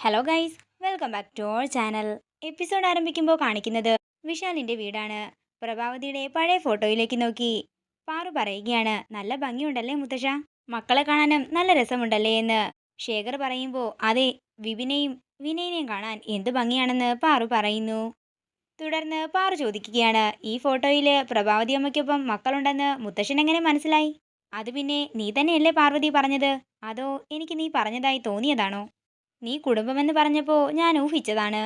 Hello guys welcome back to our channel episode ആരംഭിക്കുമ്പോൾ കാണിക്കുന്നത് വിശാലിന്റെ വീടാണ്. പ്രഭാവതിയുടെ പഴയ ഫോട്ടോയിലേക്ക് നോക്കി. പാറു പറയുകയാണ് നല്ല ഭംഗിയുണ്ടല്ലേ മുത്തശ്ശ? മക്കളെ കാണാനും നല്ല രസമുണ്ടല്ലേ എന്ന്. ശേഖർ പറയുമ്പോൾ അതെ വിപിനെയും വിനയനെയും കാണാൻ എന്ത് ഭംഗിയാണെന്ന് പാറു പറയുന്നു. തുടർന്ന് പാറു ചോദിക്കുകയാണ് ഈ ഫോട്ടോയിൽ പ്രഭാവതി അമ്മയ്ക്കൊപ്പം മക്കളുണ്ടെന്ന് മുത്തശ്ശൻ എങ്ങനെ മനസ്സിലായി? അത് പിന്നെ നീ തന്നെയല്ലേ പാർവതി പറഞ്ഞത്? അതോ എനിക്ക് നീ പറഞ്ഞതായി തോന്നിയതാണോ? നീ കുടുംബമെന്ന് പറഞ്ഞപ്പോൾ ഞാൻ ഊഹിച്ചതാണ്.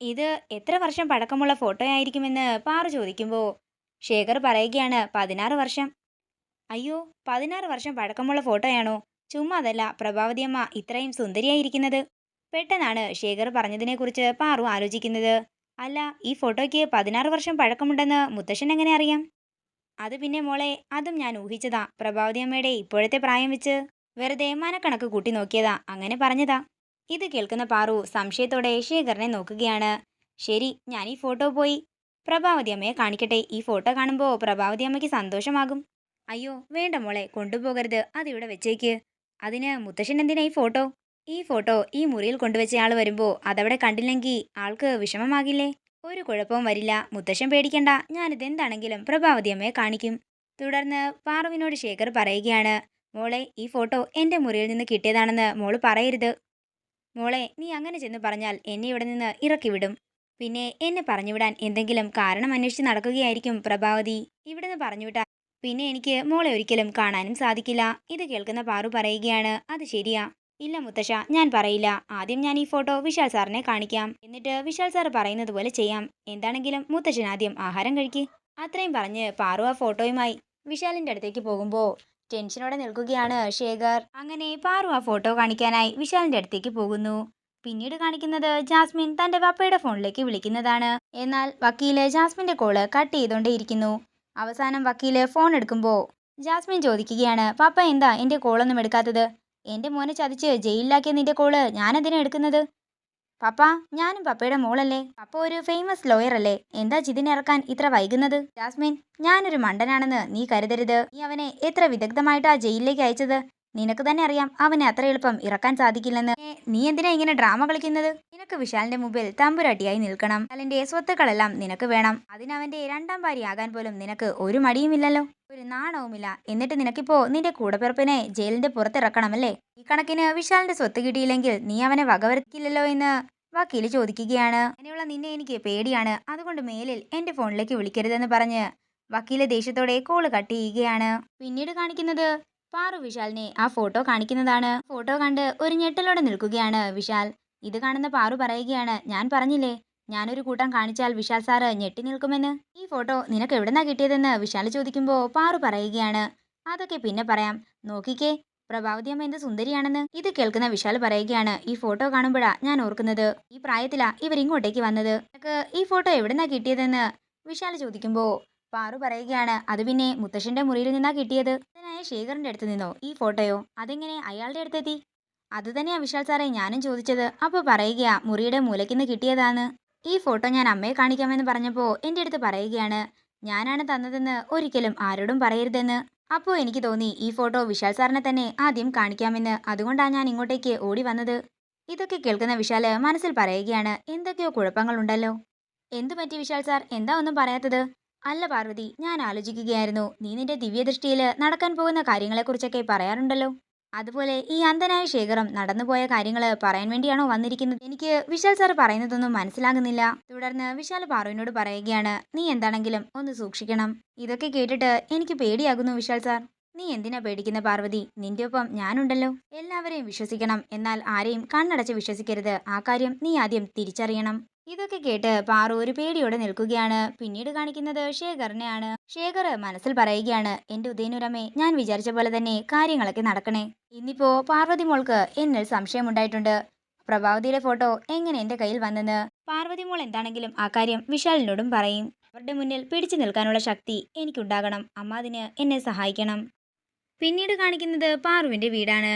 ഇത് എത്ര വർഷം പഴക്കമുള്ള ഫോട്ടോയായിരിക്കുമെന്ന് പാറു ചോദിക്കുമ്പോൾ ശേഖർ പറയുകയാണ് പതിനാറ് വർഷം. അയ്യോ പതിനാറ് വർഷം പഴക്കമുള്ള ഫോട്ടോയാണോ? ചുമ്മാ അതല്ല പ്രഭാവതിയമ്മ ഇത്രയും സുന്ദരിയായിരിക്കുന്നത്. പെട്ടെന്നാണ് ശേഖർ പറഞ്ഞതിനെക്കുറിച്ച് പാറു ആലോചിക്കുന്നത്. അല്ല ഈ ഫോട്ടോയ്ക്ക് പതിനാറ് വർഷം പഴക്കമുണ്ടെന്ന് മുത്തശ്ശൻ എങ്ങനെ അറിയാം? അത് പിന്നെ മോളെ അതും ഞാൻ ഊഹിച്ചതാ. പ്രഭാവതിയമ്മയുടെ ഇപ്പോഴത്തെ പ്രായം വെച്ച് വെറുതെ മനക്കണക്ക് കൂട്ടി നോക്കിയതാ. അങ്ങനെ പറഞ്ഞതാ. ഇത് കേൾക്കുന്ന പാറു സംശയത്തോടെ ശേഖരനെ നോക്കുകയാണ്. ശരി ഞാൻ ഈ ഫോട്ടോ പോയി. പ്രഭാവതി അമ്മയെ കാണിക്കട്ടെ. ഈ ഫോട്ടോ കാണുമ്പോൾ പ്രഭാവതി അമ്മയ്ക്ക് സന്തോഷമാകും. അയ്യോ വേണ്ട മോളെ കൊണ്ടുപോകരുത്. അതിവിടെ വെച്ചേക്ക്. അതിന് മുത്തശ്ശൻ എന്തിനാ ഈ ഫോട്ടോ? ഈ ഫോട്ടോ ഈ മുറിയിൽ കൊണ്ടുവച്ചയാൾ വരുമ്പോൾ അതവിടെ കണ്ടില്ലെങ്കിൽ ആൾക്ക് വിഷമമാകില്ലേ? ഒരു കുഴപ്പവും വരില്ല. മുത്തശ്ശൻ പേടിക്കണ്ട. ഞാനിതെന്താണെങ്കിലും പ്രഭാവതി അമ്മയെ കാണിക്കും. തുടർന്ന് പാറുവിനോട് ശേഖർ പറയുകയാണ്. മോളെ ഈ ഫോട്ടോ എന്റെ മുറിയിൽ നിന്ന് കിട്ടിയതാണെന്ന് മോൾ പറയരുത്. മോളെ നീ അങ്ങനെ ചെന്ന് പറഞ്ഞാൽ എന്നെ ഇവിടെ നിന്ന് ഇറക്കി വിടും. പിന്നെ എന്നെ പറഞ്ഞുവിടാൻ എന്തെങ്കിലും കാരണം അന്വേഷിച്ച് നടക്കുകയായിരിക്കും പ്രഭാവതി. ഇവിടുന്ന് പറഞ്ഞുവിട്ടാൽ പിന്നെ എനിക്ക് മോളെ ഒരിക്കലും കാണാനും സാധിക്കില്ല. ഇത് കേൾക്കുന്ന പാറു പറയുകയാണ് അത് ശരിയാ. ഇല്ല മുത്തശ്ശ ഞാൻ പറയില്ല. ആദ്യം ഞാൻ ഈ ഫോട്ടോ വിശാൽ സാറിനെ കാണിക്കാം. എന്നിട്ട് വിശാൽ സാർ പറയുന്നത് പോലെ ചെയ്യാം. എന്താണെങ്കിലും മുത്തശ്ശൻ ആദ്യം ആഹാരം കഴിക്കേ. അത്രയും പറഞ്ഞ് പാറു ആ ഫോട്ടോയുമായി വിശാലിന്റെ അടുത്തേക്ക് പോകുമ്പോൾ ടെൻഷനോടെ നിൽക്കുകയാണ് ശേഖർ. അങ്ങനെ പാറു ആ ഫോട്ടോ കാണിക്കാനായി വിശാലിന്റെ അടുത്തേക്ക് പോകുന്നു. പിന്നീട് കാണിക്കുന്നത് ജാസ്മിൻ തന്റെ പപ്പയുടെ ഫോണിലേക്ക് വിളിക്കുന്നതാണ്. എന്നാൽ വക്കീൽ ജാസ്മിന്റെ കോൾ കട്ട് ചെയ്തുകൊണ്ടേയിരിക്കുന്നു അവസാനം വക്കീൽ ഫോൺ എടുക്കുമ്പോൾ ജാസ്മിൻ ചോദിക്കുകയാണ് പപ്പ എന്താ? എന്റെ കോളൊന്നും എടുക്കാത്തത്? എന്റെ മോനെ ചതിച്ച് ജയിലിലാക്കിയ നിന്റെ കോൾ ഞാനെന്തിനാ എടുക്കുന്നത്? പപ്പ ഞാനും പപ്പയുടെ മോളല്ലേ? പപ്പ ഒരു ഫേമസ് ലോയർ അല്ലേ? എന്താ ജിതിനെ ഇറക്കാൻ ഇത്ര വൈകുന്നത്? ജാസ്മിൻ ഞാനൊരു മണ്ടനാണെന്ന് നീ കരുതരുത്. നീ അവനെ എത്ര വിദഗ്ധമായിട്ടാ ജയിലിലേക്ക് അയച്ചത്? നിനക്ക് തന്നെ അറിയാം അവനെ അത്ര എളുപ്പം ഇറക്കാൻ സാധിക്കില്ലെന്ന്. നീ എന്തിനാ ഇങ്ങനെ ഡ്രാമ കളിക്കുന്നത്? നിനക്ക് വിശാലിന്റെ മുമ്പിൽ തമ്പുരാട്ടിയായി നിൽക്കണം. അലന്റെ സ്വത്തുക്കളെല്ലാം നിനക്ക് വേണം. അതിനവന്റെ രണ്ടാം ഭാര്യയാകാൻ പോലും നിനക്ക് ഒരു മടിയുമില്ലല്ലോ. ഒരു നാണവുമില്ല. എന്നിട്ട് നിനക്കിപ്പോ നിന്റെ കൂടപ്പിറപ്പിനെ ജയിലിന്റെ പുറത്തിറക്കണമല്ലേ? ഈ കണക്കിന് വിശാലിന്റെ സ്വത്ത് കിട്ടിയില്ലെങ്കിൽ നീ അവനെ വകവരുത്തില്ലല്ലോ എന്ന് വക്കീൽ ചോദിക്കുകയാണ്. അങ്ങനെയുള്ള നിന്നെ എനിക്ക് പേടിയാണ്. അതുകൊണ്ട് മേലിൽ എന്റെ ഫോണിലേക്ക് വിളിക്കരുതെന്ന് പറഞ്ഞ് വക്കീൽ ദേഷ്യത്തോടെ കോൾ കട്ട് ചെയ്യുകയാണ്. പിന്നീട് കാണിക്കുന്നത് പാറു വിശാലിനെ ആ ഫോട്ടോ കാണിക്കുന്നതാണ്. ഫോട്ടോ കണ്ട് ഒരു ഞെട്ടലോടെ നിൽക്കുകയാണ് വിശാൽ. ഇത് കാണുന്ന പാറു പറയുകയാണ് ഞാൻ പറഞ്ഞില്ലേ ഞാനൊരു കൂട്ടം കാണിച്ചാൽ വിശാൽ സാറ് ഞെട്ടി നിൽക്കുമെന്ന്. ഈ ഫോട്ടോ നിനക്ക് എവിടെന്നാ കിട്ടിയതെന്ന്? വിശാൽ ചോദിക്കുമ്പോൾ പാറു പറയുകയാണ് അതൊക്കെ പിന്നെ പറയാം. നോക്കിക്കേ പ്രഭാവതി അമ്മ എന്ത് സുന്ദരിയാണെന്ന്. ഇത് കേൾക്കുന്ന വിശാൽ പറയുകയാണ് ഈ ഫോട്ടോ കാണുമ്പോഴാ ഞാൻ ഓർക്കുന്നത്. ഈ പ്രായത്തിലാ ഇവരിങ്ങോട്ടേക്ക് വന്നത്. ഈ ഫോട്ടോ എവിടെന്നാ കിട്ടിയതെന്ന്? വിശാൽ ചോദിക്കുമ്പോൾ പാറു പറയുകയാണ് അത് പിന്നെ മുത്തശ്ശന്റെ മുറിയിൽ നിന്നാ കിട്ടിയത്. അതിനായ ശേഖറിന്റെ അടുത്ത് നിന്നോ? ഈ ഫോട്ടോയോ? അതെങ്ങനെ അയാളുടെ അടുത്തെത്തി? അത് തന്നെയാ വിശാൽ സാറേ ഞാനും ചോദിച്ചത്. അപ്പോൾ പറയുകയാ മുറിയുടെ മൂലയ്ക്കുന്ന് കിട്ടിയതാണ് ഈ ഫോട്ടോ ഞാൻ അമ്മയെ കാണിക്കാമെന്ന് പറഞ്ഞപ്പോൾ എന്റെ അടുത്ത് പറയുകയാണ് ഞാനാണ് തന്നതെന്ന് ഒരിക്കലും ആരോടും പറയരുതെന്ന്. അപ്പോൾ എനിക്ക് തോന്നി ഈ ഫോട്ടോ വിശാൽ സാറിനെ തന്നെ ആദ്യം കാണിക്കാമെന്ന്. അതുകൊണ്ടാണ് ഞാൻ ഇങ്ങോട്ടേക്ക് ഓടി വന്നത്. ഇതൊക്കെ കേൾക്കുന്ന വിശാൽ മനസ്സിൽ പറയുകയാണ് എന്തൊക്കെയോ കുഴപ്പങ്ങളുണ്ടല്ലോ. എന്തു പറ്റി വിശാൽ സാർ? എന്താ ഒന്നും പറയാത്തത്? അല്ല പാർവതി ഞാൻ ആലോചിക്കുകയായിരുന്നു. നീ നിന്റെ ദിവ്യദൃഷ്ടിയിൽ നടക്കാൻ പോകുന്ന കാര്യങ്ങളെക്കുറിച്ചൊക്കെ പറയാറുണ്ടല്ലോ. അതുപോലെ ഈ അന്ധനായ ശേഖരം നടന്നുപോയ കാര്യങ്ങൾ പറയാൻ വേണ്ടിയാണോ വന്നിരിക്കുന്നത്? എനിക്ക് വിശാൽ സാർ പറയുന്നതൊന്നും മനസ്സിലാകുന്നില്ല. തുടർന്ന് വിശാൽ പാറുവിനോട് പറയുകയാണ് നീ എന്താണെങ്കിലും ഒന്ന് സൂക്ഷിക്കണം. ഇതൊക്കെ കേട്ടിട്ട് എനിക്ക് പേടിയാകുന്നു വിശാൽ സാർ. നീ എന്തിനാ പേടിക്കുന്ന പാർവതി? നിന്റെ ഒപ്പം ഞാനുണ്ടല്ലോ. എല്ലാവരെയും വിശ്വസിക്കണം. എന്നാൽ ആരെയും കണ്ണടച്ച് വിശ്വസിക്കരുത്. ആ കാര്യം നീ ആദ്യം തിരിച്ചറിയണം. ഇതൊക്കെ കേട്ട് പാറു ഒരു പേടിയോടെ നിൽക്കുകയാണ്. പിന്നീട് കാണിക്കുന്നത് ശേഖറിനെയാണ്. ശേഖർ മനസ്സിൽ പറയുകയാണ് എന്റെ ഉദയനുരമേ ഞാൻ വിചാരിച്ച പോലെ തന്നെ കാര്യങ്ങളൊക്കെ നടക്കണേ. ഇന്നിപ്പോ പാർവതി മോൾക്ക് എന്നിൽ സംശയമുണ്ടായിട്ടുണ്ട്. പ്രഭാവതിയുടെ ഫോട്ടോ എങ്ങനെ എന്റെ കയ്യിൽ വന്നെന്ന്? പാർവതി മോൾ എന്താണെങ്കിലും ആ കാര്യം വിശാലിനോടും പറയും. അവരുടെ മുന്നിൽ പിടിച്ചു നിൽക്കാനുള്ള ശക്തി എനിക്കുണ്ടാകണം. അമ്മ അതിന് എന്നെ സഹായിക്കണം. പിന്നീട് കാണിക്കുന്നത് പാറുവിന്റെ വീടാണ്.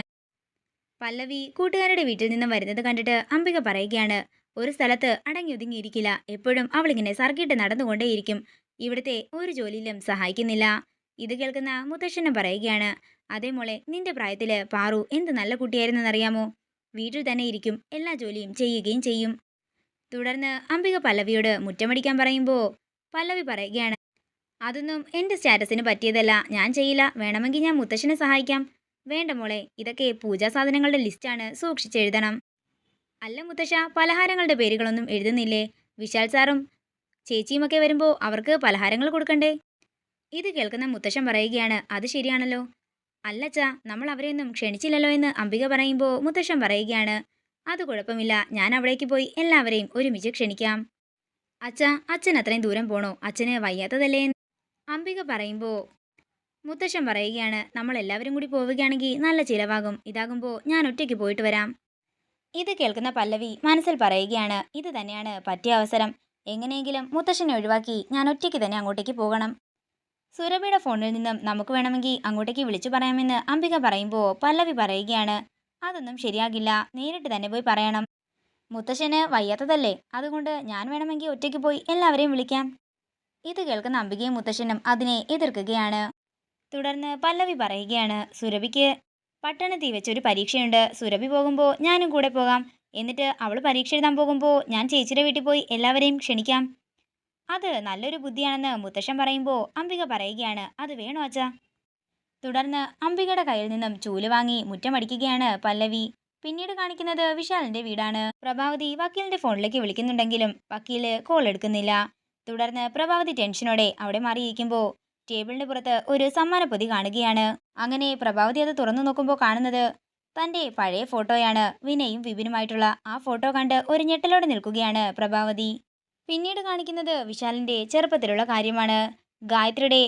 പല്ലവി കൂട്ടുകാരുടെ വീട്ടിൽ നിന്ന് വരുന്നത് കണ്ടിട്ട് അംബിക പറയുകയാണ് ഒരു സ്ഥലത്ത് അടങ്ങി ഒതുങ്ങിയിരിക്കില്ല എപ്പോഴും അവളിങ്ങനെ സർക്കിട്ട് നടന്നുകൊണ്ടേയിരിക്കും. ഇവിടുത്തെ ഒരു ജോലിയിലും സഹായിക്കുന്നില്ല. ഇത് കേൾക്കുന്ന മുത്തശ്ശനും പറയുകയാണ് അതേ മോളെ നിന്റെ പ്രായത്തിൽ പാറു എന്ത് നല്ല കുട്ടിയായിരുന്നെന്നറിയാമോ? വീട്ടിൽ തന്നെ ഇരിക്കും എല്ലാ ജോലിയും ചെയ്യുകയും ചെയ്യും. തുടർന്ന് അംബിക പല്ലവിയോട് മുറ്റമടിക്കാൻ പറയുമ്പോൾ പല്ലവി പറയുകയാണ് അതൊന്നും എന്റെ സ്റ്റാറ്റസിന് പറ്റിയതല്ല. ഞാൻ ചെയ്യില്ല. വേണമെങ്കിൽ ഞാൻ മുത്തശ്ശനെ സഹായിക്കാം. വേണ്ട മോളെ ഇതൊക്കെ പൂജാ സാധനങ്ങളുടെ ലിസ്റ്റാണ്. സൂക്ഷിച്ചെഴുതണം. അല്ല മുത്തശ്ശ പലഹാരങ്ങളുടെ പേരുകളൊന്നും എഴുതുന്നില്ലേ? വിശാൽ സാറും ചേച്ചിയുമൊക്കെ വരുമ്പോൾ അവർക്ക് പലഹാരങ്ങൾ കൊടുക്കണ്ടേ? ഇത് കേൾക്കുന്ന മുത്തശ്ശൻ പറയുകയാണ് അത് ശരിയാണല്ലോ. അല്ലച്ച നമ്മൾ അവരെയൊന്നും ക്ഷണിച്ചില്ലല്ലോ എന്ന് അംബിക പറയുമ്പോൾ മുത്തശ്ശൻ പറയുകയാണ് അത് കുഴപ്പമില്ല ഞാൻ അവിടേക്ക് പോയി എല്ലാവരെയും ഒരുമിച്ച് ക്ഷണിക്കാം. അച്ഛ അച്ഛൻ അത്രയും ദൂരം പോണോ? അച്ഛന് വയ്യാത്തതല്ലേ? അംബിക പറയുമ്പോൾ മുത്തശ്ശൻ പറയുകയാണ് നമ്മൾ എല്ലാവരും കൂടി പോവുകയാണെങ്കിൽ നല്ല ചിലവാകും. ഇതാകുമ്പോൾ ഞാൻ ഒറ്റയ്ക്ക് പോയിട്ട് വരാം. ഇത് കേൾക്കുന്ന പല്ലവി മനസ്സിൽ പറയുകയാണ് ഇത് തന്നെയാണ് പറ്റിയ അവസരം. എങ്ങനെയെങ്കിലും മുത്തശ്ശനെ ഒഴിവാക്കി ഞാൻ ഒറ്റയ്ക്ക് തന്നെ അങ്ങോട്ടേക്ക് പോകണം. സുരഭിയുടെ ഫോണിൽ നിന്നും നമുക്ക് വേണമെങ്കിൽ അങ്ങോട്ടേക്ക് വിളിച്ചു പറയാമെന്ന് അംബിക പറയുമ്പോൾ പല്ലവി പറയുകയാണ് അതൊന്നും ശരിയാകില്ല. നേരിട്ട് തന്നെ പോയി പറയണം. മുത്തശ്ശന് വയ്യാത്തതല്ലേ? അതുകൊണ്ട് ഞാൻ വേണമെങ്കിൽ ഒറ്റയ്ക്ക് പോയി എല്ലാവരെയും വിളിക്കാം. ഇത് കേൾക്കുന്ന അംബികയും മുത്തശ്ശനും അതിനെ എതിർക്കുകയാണ്. തുടർന്ന് പല്ലവി പറയുകയാണ് സുരഭിക്ക് പട്ടണത്തിൽ വെച്ചൊരു പരീക്ഷയുണ്ട്. സുരഭി പോകുമ്പോൾ ഞാനും കൂടെ പോകാം. എന്നിട്ട് അവൾ പരീക്ഷ എഴുതാൻ പോകുമ്പോൾ ഞാൻ ചേച്ചിയുടെ വീട്ടിൽ പോയി എല്ലാവരെയും ക്ഷണിക്കാം. അത് നല്ലൊരു ബുദ്ധിയാണെന്ന് മുത്തശ്ശൻ പറയുമ്പോൾ അംബിക പറയുകയാണ്. അത് വേണോ അച്ഛ? തുടർന്ന് അംബികയുടെ കയ്യിൽ നിന്നും ചൂൽ വാങ്ങി മുറ്റമടിക്കുകയാണ് പല്ലവി. പിന്നീട് കാണിക്കുന്നത് വിശാലിന്റെ വീടാണ്. പ്രഭാവതി വക്കീലിന്റെ ഫോണിലേക്ക് വിളിക്കുന്നുണ്ടെങ്കിലും വക്കീൽ കോൾ എടുക്കുന്നില്ല. തുടർന്ന് പ്രഭാവതി ടെൻഷനോടെ അവിടെ മാറിയിരിക്കുമ്പോൾ ടേബിളിന് പുറത്ത് ഒരു സമ്മാന പൊതി കാണുകയാണ്. അങ്ങനെ പ്രഭാവതി അത് തുറന്നു നോക്കുമ്പോൾ കാണുന്നത് തന്റെ പഴയ ഫോട്ടോയാണ്. വിനയും വിപിനുമായിട്ടുള്ള ആ ഫോട്ടോ കണ്ട് ഒരു ഞെട്ടലോടെ നിൽക്കുകയാണ് പ്രഭാവതി. പിന്നീട് കാണിക്കുന്നത് വിശാലിന്റെ ചെറുപ്പത്തിലുള്ള കാര്യമാണ്. ഗായത്രിയുടെ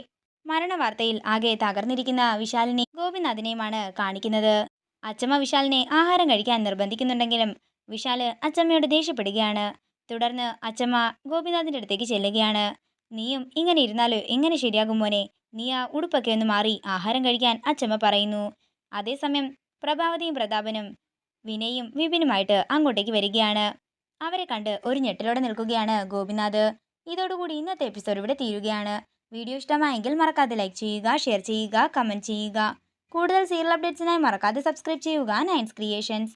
മരണവാർത്തയിൽ ആകെ തകർന്നിരിക്കുന്ന വിശാലിനെ ഗോപിനാഥിനെയുമാണ് കാണിക്കുന്നത്. അച്ചമ്മ വിശാലിനെ ആഹാരം കഴിക്കാൻ നിർബന്ധിക്കുന്നുണ്ടെങ്കിലും വിശാൽ അച്ചമ്മയോട് ദേഷ്യപ്പെടുകയാണ്. തുടർന്ന് അച്ചമ്മ ഗോപിനാഥിന്റെ അടുത്തേക്ക് ചെല്ലുകയാണ്. നീയും ഇങ്ങനെ ഇരുന്നാലോ? എങ്ങനെ ശരിയാകും മോനെ? നീ ആ ഉടുപ്പൊക്കെ ഒന്ന് മാറി ആഹാരം കഴിക്കാൻ അച്ചമ്മ പറയുന്നു. അതേസമയം പ്രഭാവതിയും പ്രതാപനും വിനയും വിപിനുമായിട്ട് അങ്ങോട്ടേക്ക് വരികയാണ്. അവരെ കണ്ട് ഒരു ഞെട്ടലോടെ നിൽക്കുകയാണ് ഗോപിനാഥ്. ഇതോടുകൂടി ഇന്നത്തെ എപ്പിസോഡ് ഇവിടെ തീരുകയാണ്. വീഡിയോ ഇഷ്ടമായെങ്കിൽ മറക്കാതെ ലൈക്ക് ചെയ്യുക ഷെയർ ചെയ്യുക കമന്റ് ചെയ്യുക. കൂടുതൽ സീരിയൽ അപ്ഡേറ്റ്സിനായി മറക്കാതെ സബ്സ്ക്രൈബ് ചെയ്യുക. നയൻസ് ക്രിയേഷൻസ്